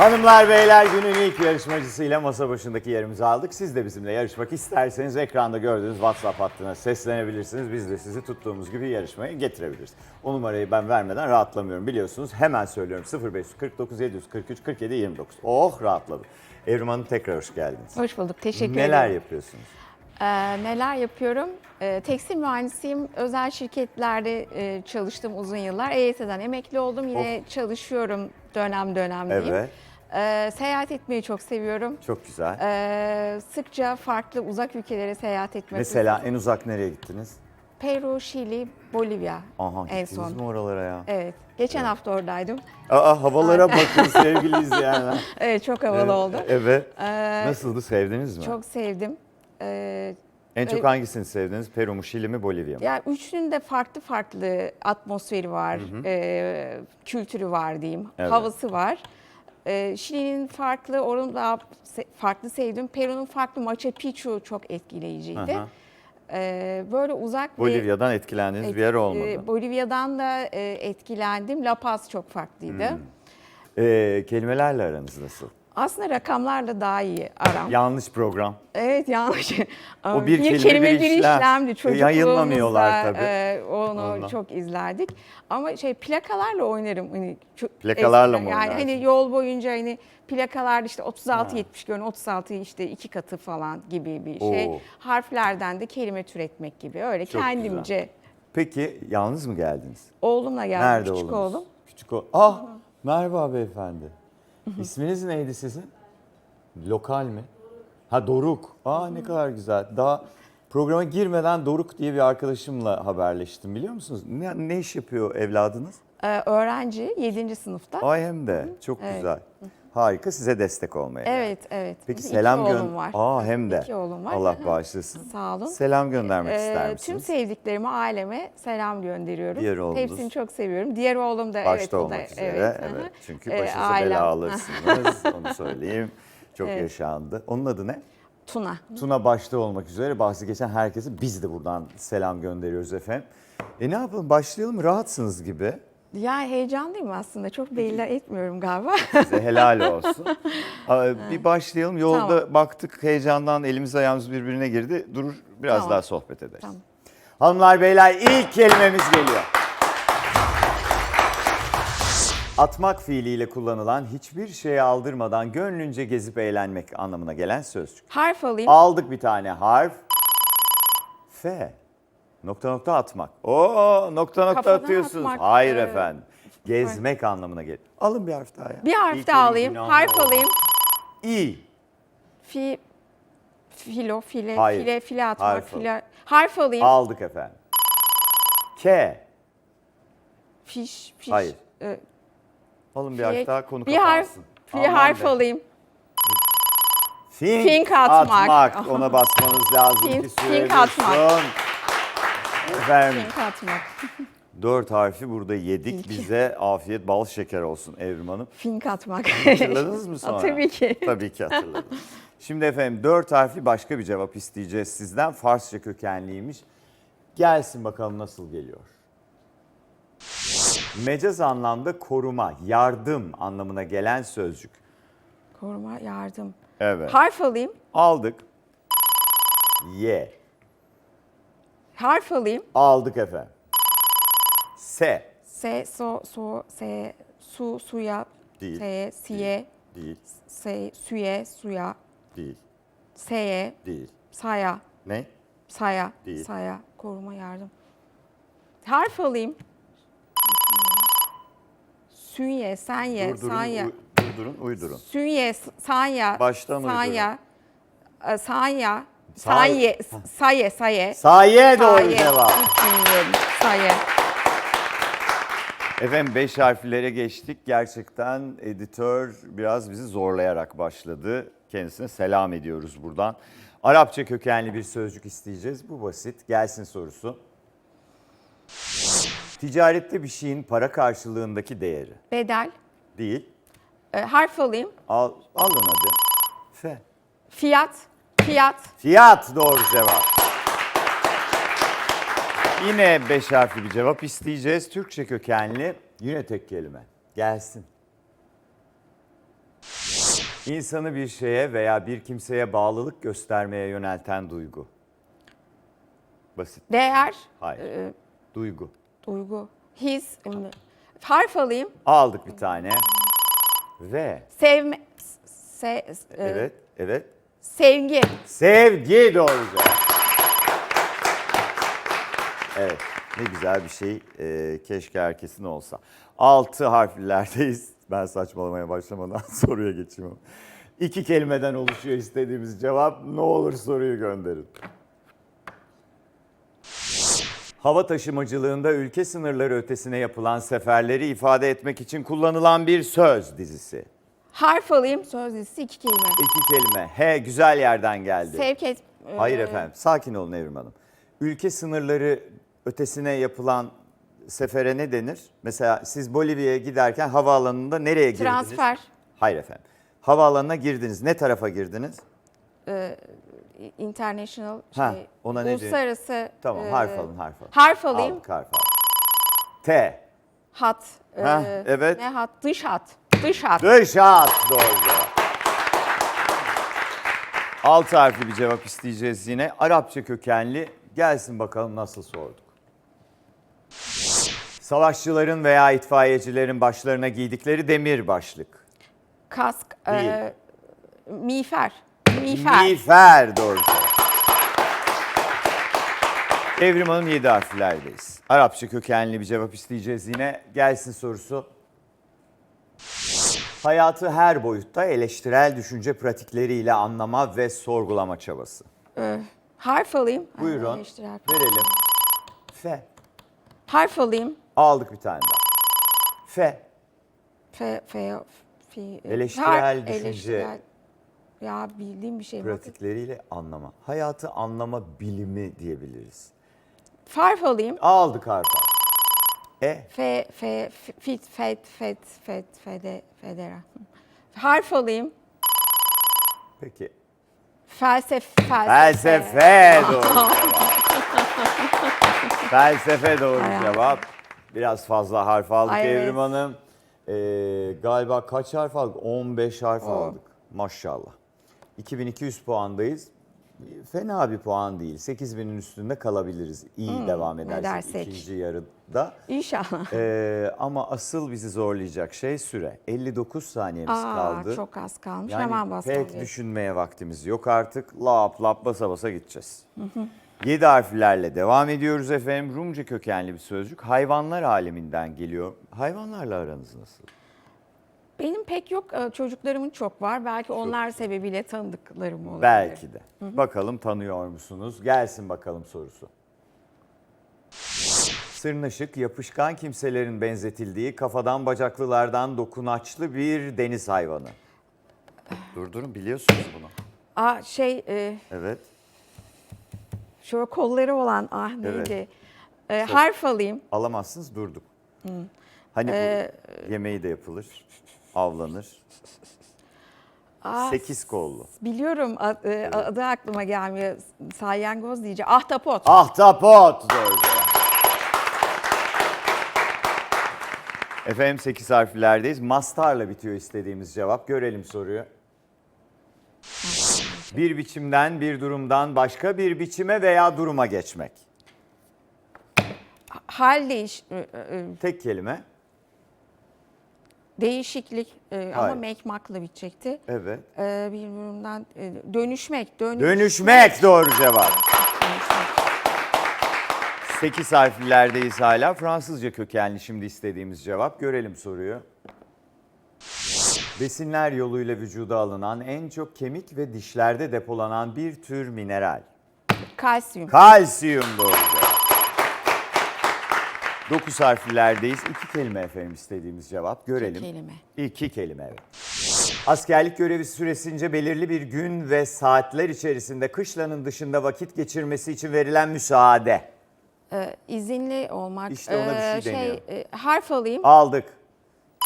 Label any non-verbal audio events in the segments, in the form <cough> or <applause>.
Hanımlar beyler günün ilk yarışmacısıyla masa başındaki yerimizi aldık. Siz de bizimle yarışmak isterseniz ekranda gördüğünüz WhatsApp hattına seslenebilirsiniz. Biz de sizi tuttuğumuz gibi yarışmaya getirebiliriz. O numarayı ben vermeden rahatlamıyorum biliyorsunuz. Hemen söylüyorum 0549 743 47 29. Oh rahatladım. Evrim Hanım tekrar hoş geldiniz. Hoş bulduk. Teşekkür Neler ederim. yapıyorsunuz? Ee, neler yapıyorum? Ee, tekstil mühendisiyim. Özel şirketlerde e, çalıştım uzun yıllar. EYT'den emekli oldum. Yine çalışıyorum dönem dönem diyeyim. Evet Ee, seyahat etmeyi çok seviyorum. çok güzel. Ee, sıkça farklı uzak ülkelere seyahat etmek. Mesela en uzak nereye gittiniz? Peru, Şili, Bolivya Aha en gittiniz son. mi oralara ya? Evet. Geçen hafta oradaydım. Aa havalara bakın <laughs> sevgili izleyenler. Evet çok havalı oldu. Evet. Ee, Nasıldı sevdiniz mi? Çok sevdim. Ee, En çok Evet. hangisini sevdiniz? Peru mu, Şili mi, Bolivya mı? Ya üçünün de farklı farklı atmosferi var, e, kültürü var diyeyim, Evet. havası var. E, Şili'nin farklı, onun daha farklı sevdim. Peru'nun farklı Machu Picchu çok etkileyiciydi. Aha. E, böyle uzak Bolivya'dan etkilendiğiniz bir yer olmadı. e, Bolivya'dan da e, etkilendim. La Paz çok farklıydı. Ee, kelimelerle aranız nasıl? Aslında rakamlarla daha iyi aram. Yanlış program. Evet yanlış. O bir <laughs> kelime, bir bir işlem. işlemdi. E, Çocukluğumuzda yayınlamıyorlar tabii. e, onu Ondan. çok izlerdik. Ama şey plakalarla oynarım. Hani Plakalarla mı Yani oynarsın? hani yol boyunca hani plakalar işte 36 Ha. 70 görün 36 işte iki katı falan gibi bir şey. Oo. Harflerden de kelime türetmek gibi öyle Çok kendimce. Peki yalnız mı geldiniz? Oğlumla geldim Nerede küçük oğlunuz? oğlum. Küçük oğlum. Ah merhaba beyefendi. İsminiz neydi sizin? Lokal mi? Ha Doruk. Aa ne kadar güzel. Daha programa girmeden Doruk diye bir arkadaşımla haberleştim biliyor musunuz? Ne, ne iş yapıyor evladınız? Ee, öğrenci 7. sınıfta. Ay hem de çok Evet. güzel. Harika size destek olmaya. geldim. Evet evet. Peki İki selam oğlum gönder. var. Aa hem de. İki oğlum var. Allah bağışlasın. Sağ olun. Selam göndermek Ee, ister Tüm misiniz? sevdiklerime, aileme selam gönderiyorum. Diğer oğlunuz? Hepsini çok seviyorum. Diğer oğlum da Başta evet o da olmak üzere. evet. Hı. Çünkü Ee, başınıza ailem. bela alırsınız. <laughs> Onu söyleyeyim. Çok yaşandı. Onun adı ne? Tuna. Tuna başta olmak üzere bahsi geçen herkese biz de buradan selam gönderiyoruz efendim. E ne yapalım başlayalım rahatsınız gibi. Ya heyecanlıyım aslında. Çok belli etmiyorum galiba. Size helal olsun. <laughs> Bir başlayalım. Yolda Tamam. baktık heyecandan elimiz ayağımız birbirine girdi. Durur biraz Tamam. daha sohbet ederiz. Tamam. Hanımlar beyler ilk kelimemiz geliyor. Atmak fiiliyle kullanılan hiçbir şeye aldırmadan gönlünce gezip eğlenmek anlamına gelen sözcük. Harf alayım. Aldık bir tane harf. F. Nokta nokta atmak. Oo nokta nokta Kafadan atıyorsunuz. atmak, Hayır evet. efendim. Gezmek anlamına gelir. Alın bir harf daha ya. bir harf İlk daha alayım. Harf alayım. İ. Fi, filo, file, Hayır. file, file atmak. Harf al. file. Harf alayım. Aldık efendim. K. Fiş, fiş. Hayır. e, Alın bir harf daha konu bir harf, kapansın. bir Aman harf be. alayım. Fink, Fink atmak. Ona basmanız lazım Fink- ki süre fink atmak. dursun. Efendim Fink atmak. dört harfi burada yedik. Bize afiyet bal şeker olsun Evrim Hanım. Fink atmak. Hatırladınız mı <laughs> sonra? Tabii ki. Tabii ki hatırladım. Şimdi efendim dört harfli başka bir cevap isteyeceğiz sizden. Farsça kökenliymiş. Gelsin bakalım nasıl geliyor. Mecaz anlamda koruma, yardım anlamına gelen sözcük. Koruma, yardım. Evet. Harf alayım. Aldık. Ye. Harf alayım. Aldık efendim. Se. Se, so, so, se, su, suya, Değil. se, siye, Değil, se, süye, suya, değil, seye, değil. saya, Ne? saya, Değil. saya, koruma, yardım. Harf alayım. Sünye, senye, Durdurun, sanya, uy- durdurun, uydurun. sünye, sanya, Baştan sanya, e, sanya, Say- sanye, saye, saye. Saye doğru saye, cevap. saye. Efendim beş harflere geçtik. Gerçekten editör biraz bizi zorlayarak başladı. Kendisine selam ediyoruz buradan. Arapça kökenli bir sözcük isteyeceğiz. Bu basit. Gelsin sorusu. Ticarette bir şeyin para karşılığındaki değeri. Bedel. Değil. E, harf alayım. Al, alın hadi. F. Fiyat, fiyat. Fiyat doğru cevap. Yine beş harfli bir cevap isteyeceğiz. Türkçe kökenli yine tek kelime. Gelsin. İnsanı bir şeye veya bir kimseye bağlılık göstermeye yönelten duygu. Basit. Değer, Hayır. e, Duygu. duygu, his, harf alayım. Aldık bir tane. Ve Sevme, se, evet, evet. Sevgi. Sevgi doğru cevap. Evet. Ne güzel bir şey. Ee, keşke herkesin olsa. Altı harflerdeyiz. Ben saçmalamaya başlamadan <laughs> soruya geçeyim. İki kelimeden oluşuyor istediğimiz cevap. Ne olur soruyu gönderin. Hava taşımacılığında ülke sınırları ötesine yapılan seferleri ifade etmek için kullanılan bir söz dizisi. Harf alayım. Söz dizisi iki kelime. İki kelime. He güzel yerden geldi. Sevk et. e, Hayır efendim. Sakin olun Evrim Hanım. Ülke sınırları ötesine yapılan sefere ne denir? Mesela siz Bolivya'ya giderken havaalanında nereye girdiniz? Transfer. Hayır efendim. Havaalanına girdiniz. Ne tarafa girdiniz? International Ha, şey, ona ne diyor? uluslararası Tamam e, harf alın harf alın. Harf alayım. Aldık harf alın. T. Hat. e, Ha, evet. Ne hat? Dış hat. Dış hat. Dış hat doğru. Altı harfli bir cevap isteyeceğiz yine. Arapça kökenli. Gelsin bakalım nasıl sorduk. Savaşçıların veya itfaiyecilerin başlarına giydikleri demir başlık. Kask. e, Değil. miğfer. Miğfer. Miğfer doğru. Evrim Hanım 7 harflerdeyiz. Arapça kökenli bir cevap isteyeceğiz yine. Gelsin sorusu. Hayatı her boyutta eleştirel düşünce pratikleriyle anlama ve sorgulama çabası. Harf alayım. Buyurun. eleştirel. Verelim. F. Harf alayım. Aldık bir tane daha. F. F, F, F, Eleştirel Harf, düşünce. eleştirel. Ya bildiğim bir şey. Pratikleriyle anlama. Hayatı anlama bilimi diyebiliriz. Harf alayım. Aldık harf. E. F, F, F, fit, fet, fet, fet, fede, federa. Harf alayım. Peki. Felsefe, Felsefe doğru. Felsefe doğru <laughs> cevap. Biraz fazla harf aldık Ay, evet. Evrim Hanım. Ee, galiba kaç harf aldık? 15 harf aldık. Maşallah. 2200 puandayız. Fena bir puan değil. 8000'in üstünde kalabiliriz. İyi devam edersek Hmm, edersek. ikinci yarıda. İnşallah. Ee, ama asıl bizi zorlayacak şey süre. 59 saniyemiz Aa, kaldı. çok az kalmış. Yani Hemen basmam pek düşünmeye vaktimiz yok artık. Lap lap basa basa gideceğiz. Yedi harflerle devam ediyoruz efendim. Rumca kökenli bir sözcük. Hayvanlar aleminden geliyor. Hayvanlarla aranız nasıl? Benim pek yok, e, çocuklarımın çok var. Belki onlar sebebiyle tanıdıklarım olabilir. Belki de. Bakalım tanıyor musunuz? Gelsin bakalım sorusu. Sırnaşık, yapışkan kimselerin benzetildiği kafadan bacaklılardan dokunaçlı bir deniz hayvanı. Durdurun biliyorsunuz bunu. Aa şey, e, Evet. şöyle kolları olan, ah neydi? E, harf alayım. Alamazsınız durduk. Hani bu yemeği de yapılır, avlanır. Aa, Sekiz kollu. Biliyorum e, adı aklıma gelmiyor. Salyangoz diyeceğim. Ahtapot. Ahtapot doğru cevap. Efendim 8 harflerdeyiz. Mastarla bitiyor istediğimiz cevap. Görelim soruyu. Bir biçimden, bir durumdan başka bir biçime veya duruma geçmek. Hal değiş, Tek kelime. değişiklik e, ama Hayır. mekmakla bitecekti. Evet. E, bir durumdan e, dönüşmek, dönüş, Dönüşmek doğru cevap. 8 harflerdeyiz hala. Fransızca kökenli şimdi istediğimiz cevap. Görelim soruyu. Besinler yoluyla vücuda alınan en çok kemik ve dişlerde depolanan bir tür mineral. kalsiyum. Kalsiyum doğru cevap. 9 harflerdeyiz. İki kelime efendim istediğimiz cevap. Görelim. kelime. İki kelime evet. Askerlik görevi süresince belirli bir gün ve saatler içerisinde kışlanın dışında vakit geçirmesi için verilen müsaade. E, izinli olmak. İşte ona bir şey deniyor. e, harf alayım. Aldık.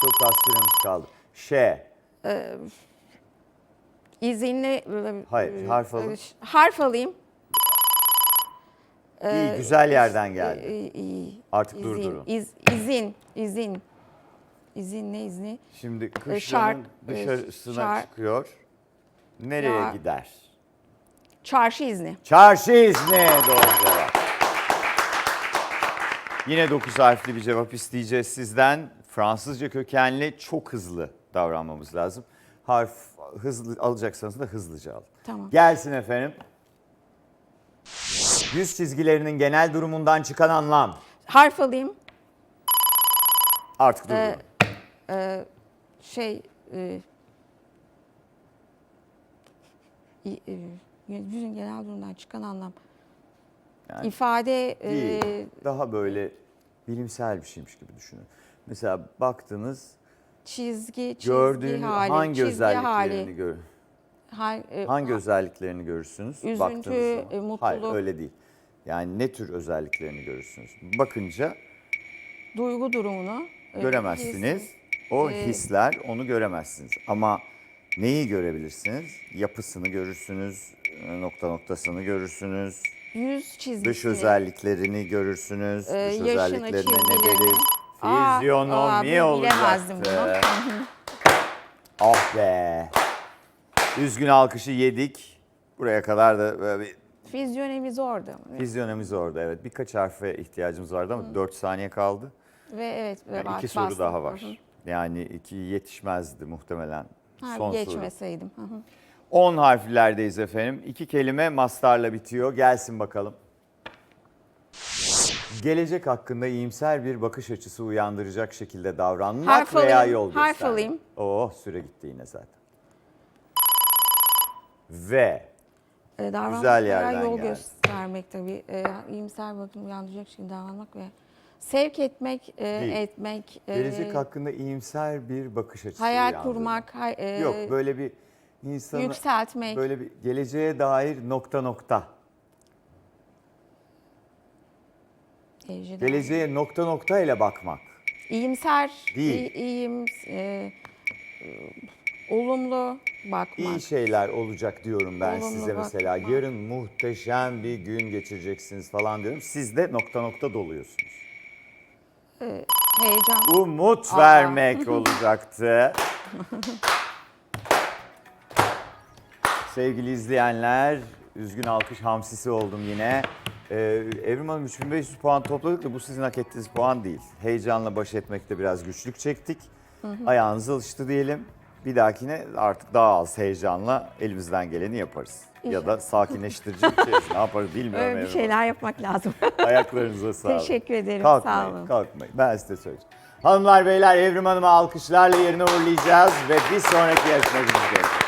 Çok az süremiz kaldı. Ş. İzinli. e, Hayır, e, harf alın. e, Harf alayım. İyi, güzel yerden geldi. Artık izin, durdurun. iz- izin, izin. izin ne izni? Şimdi şark, kışlanın e, dışarısına şark- çıkıyor. Nereye Ya- gider? Çarşı izni. Çarşı izni doğru cevap. Yine 9 harfli bir cevap isteyeceğiz sizden. Fransızca kökenli çok hızlı davranmamız lazım. Harf hızlı alacaksanız da hızlıca alın. Tamam. Gelsin efendim. Yüz çizgilerinin genel durumundan çıkan anlam. Harf alayım. Artık duruyor. Şey e, i- e, yüzün genel durumdan çıkan anlam. Yani İfade e, Değil. Daha böyle bilimsel bir şeymiş gibi düşünün. Mesela baktınız çizgi, çizgi gördüğünüz hali, hangi çizgi özelliklerini hali. gör Ha- e, hangi özelliklerini görürsünüz? Üzüntü, baktığınız zaman? e, mutluluk. Hayır öyle değil. Yani ne tür özelliklerini görürsünüz? Bakınca duygu durumunu e, göremezsiniz. his- O e, hisler onu göremezsiniz. Ama neyi görebilirsiniz? Yapısını görürsünüz, e, nokta noktasını görürsünüz, yüz çizgisini. dış özelliklerini görürsünüz. Ee, dış yaşını, özelliklerine ne çizgilerini. deriz? Aa, Fizyonomi aa, bilemezdim olacaktı. Ah be. Üzgün alkışı yedik. Buraya kadar da böyle bir Fizyonemiz orada. Fizyonemiz orada evet. Birkaç harfe ihtiyacımız vardı ama 4 saniye kaldı. Ve evet. Ve Yani iki soru daha var. Yani iki yetişmezdi muhtemelen. Ha, Son soru. geçmeseydim. Hı hı. 10 harflerdeyiz efendim. İki kelime mastarla bitiyor. Gelsin bakalım. Gelecek hakkında iyimser bir bakış açısı uyandıracak şekilde davranmak Harf veya alayım, yol harf göstermek. alayım. Oh süre gitti yine zaten. Ve E, davranmak Güzel veya yerden yol geldi. göstermek tabii. E, iyimser bakım uyandıracak şekilde davranmak ve sevk etmek, e, Değil. etmek, e, gelecek hakkında iyimser bir bakış açısı hayal uyandırmak. kurmak, hay- e, Yok böyle bir insanı yükseltmek. böyle bir geleceğe dair nokta nokta. geleceğe- Geleceğe nokta nokta ile bakmak. İyimser, Değil. iyi- iyim, e, e, olumlu bakmak. İyi şeyler olacak diyorum ben Olumlu size mesela. bakmak. Yarın muhteşem bir gün geçireceksiniz falan diyorum. Siz de nokta nokta doluyorsunuz. Heyecan. Umut vermek olacaktı. <laughs> Sevgili izleyenler, üzgün alkış hamsisi oldum yine. Ee, Evrim Hanım 3500 puan topladık da bu sizin hak ettiğiniz puan değil. Heyecanla baş etmekte biraz güçlük çektik. Ayağınız alıştı diyelim. Bir dahakine artık daha az heyecanla elimizden geleni yaparız. Ya da sakinleştirici bir şey. ne yaparız <laughs> bilmiyorum. Öyle bir Evrim şeyler yapmak lazım. Hanım. <laughs> Ayaklarınıza sağlık. Teşekkür ederim. Kalkmayın, Sağ olun. kalkmayın. Ben size söyleyeceğim. Hanımlar beyler Evrim Hanım'ı alkışlarla yerine uğurlayacağız ve bir sonraki yarışmacımız gelecek.